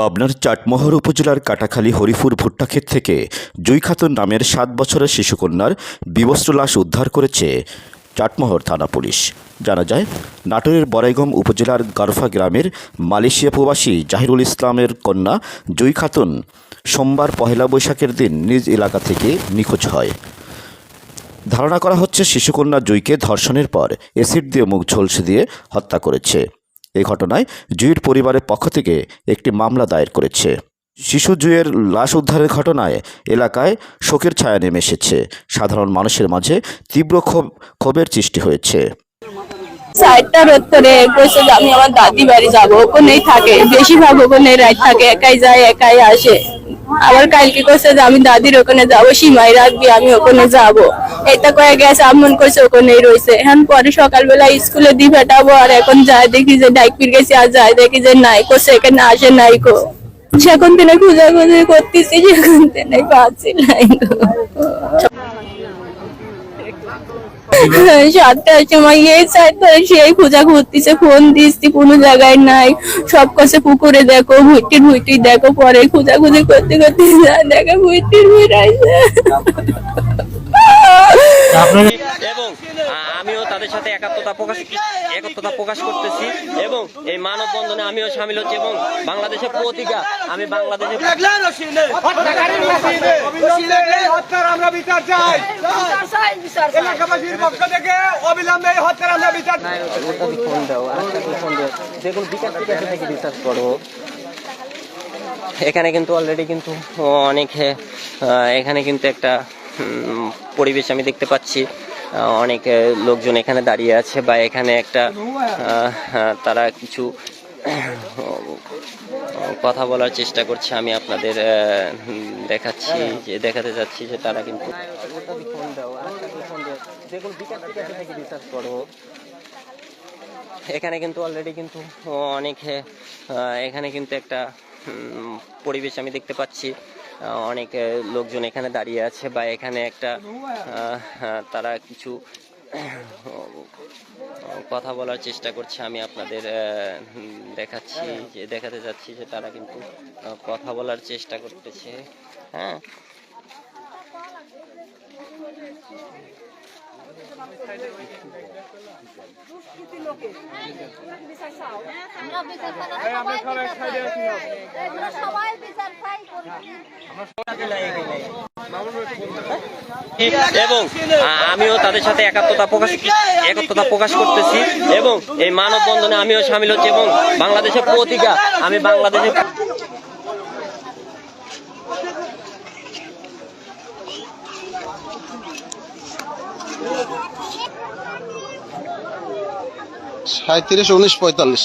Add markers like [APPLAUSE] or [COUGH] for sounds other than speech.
পাবনার চাটমোহর উপজেলার কাটাখালী হরিপুর ভুট্টাক্ষেত থেকে জুই খাতুন নামের সাত বছরের শিশুকন্যার বিবস্ত্র লাশ উদ্ধার করেছে চাটমোহর থানা পুলিশ। জানা যায়, নাটোরের বরাইগম উপজেলার গারফা গ্রামের মালয়েশিয়া প্রবাসী জাহিরুল ইসলামের কন্যা জুই খাতুন সোমবার পহেলা বৈশাখের দিন নিজ এলাকা থেকে নিখোঁজ হয়। ধারণা করা হচ্ছে, শিশুকন্যা জুইকে ধর্ষণের পর এসিড দিয়ে মুখ ঝলসে দিয়ে হত্যা করেছে। এই ঘটনায় জুইয়ের পরিবারের পক্ষ থেকে একটি মামলা দায়ের করেছে। শিশু জুয়ের লাশ উদ্ধারের ঘটনায় এলাকায় শোকের ছায়া নেমে এসেছে। সাধারণ মানুষের মাঝে তীব্র ক্ষোভ, ক্ষোভের সৃষ্টি হয়েছে। আমি আমার দাদি বাড়ি যাব, ওখানেই থাকে, বেশিরভাগ ওখানে রাত থাকে, একাই যায়, একাই আসে। আবার কালকে কইছে যে আমি দাদির ওখানে যাব, সীমাই রাখবি, আমি ওখানে যাব। এটা কয়ে গেছে আমন কইছে ওখানেই রয়েছে এখন পরে সকালবেলা স্কুলে দি ফেটাবো, আর এখন যায় দেখি যে ডাইকপির গেছি, আর যায় দেখি যে নাই, কইছে এখানে আসে নাই কো সেখান থেকে খুঁজা খুঁজে করতেছি, সেখান থেকে পাচ্ছি নাই [LAUGHS] সাতটার সময় এই সাতটার সেই খোঁজা ঘুরতেছে ফোন দিচ্ছি কোনো জায়গায় নাই। সব কাছে পুকুরে দেখো ভুইটির ভুইটি দেখো পরে খোঁজা খুঁজি করতে করতে যা দেখো ভুইটির ভুইটাই এবং তাদের সাথে একাত্মতা প্রকাশ একত্রতা প্রকাশ করতেছি এবং এই মানববন্ধনে আমিও সামিল হচ্ছি এবং বাংলাদেশের পত্রিকা আমি বাংলাদেশের এখানে কিন্তু অলরেডি কিন্তু অনেক এখানে কিন্তু একটা পরিবেশ আমি দেখতে পাচ্ছি। অনেক লোকজন এখানে দাঁড়িয়ে আছে বা এখানে একটা তারা কিছু কথা বলার চেষ্টা করছে। আমি আপনাদের দেখাচ্ছি, যে দেখাতে যাচ্ছি যে তারা কিন্তু এখানে কিন্তু অলরেডি কিন্তু অনেক এখানে কিন্তু একটা পরিবেশ আমি দেখতে পাচ্ছি। অনেক লোকজন এখানে দাঁড়িয়ে আছে বা এখানে একটা তারা কিছু কথা বলার চেষ্টা করছে। আমি আপনাদের দেখাচ্ছি, যে দেখাতে যাচ্ছি যে তারা কিন্তু কথা বলার চেষ্টা করতেছে। হ্যাঁ? এবং আমিও তাদের সাথে একাত্মতা প্রকাশ একত্রতা প্রকাশ করতেছি এবং এই মানববন্ধনে আমিও সামিল হচ্ছি এবং বাংলাদেশের পত্রিকা আমি বাংলাদেশের সাঁত্রিশ উনিশ পঁয়তাল্লিশ।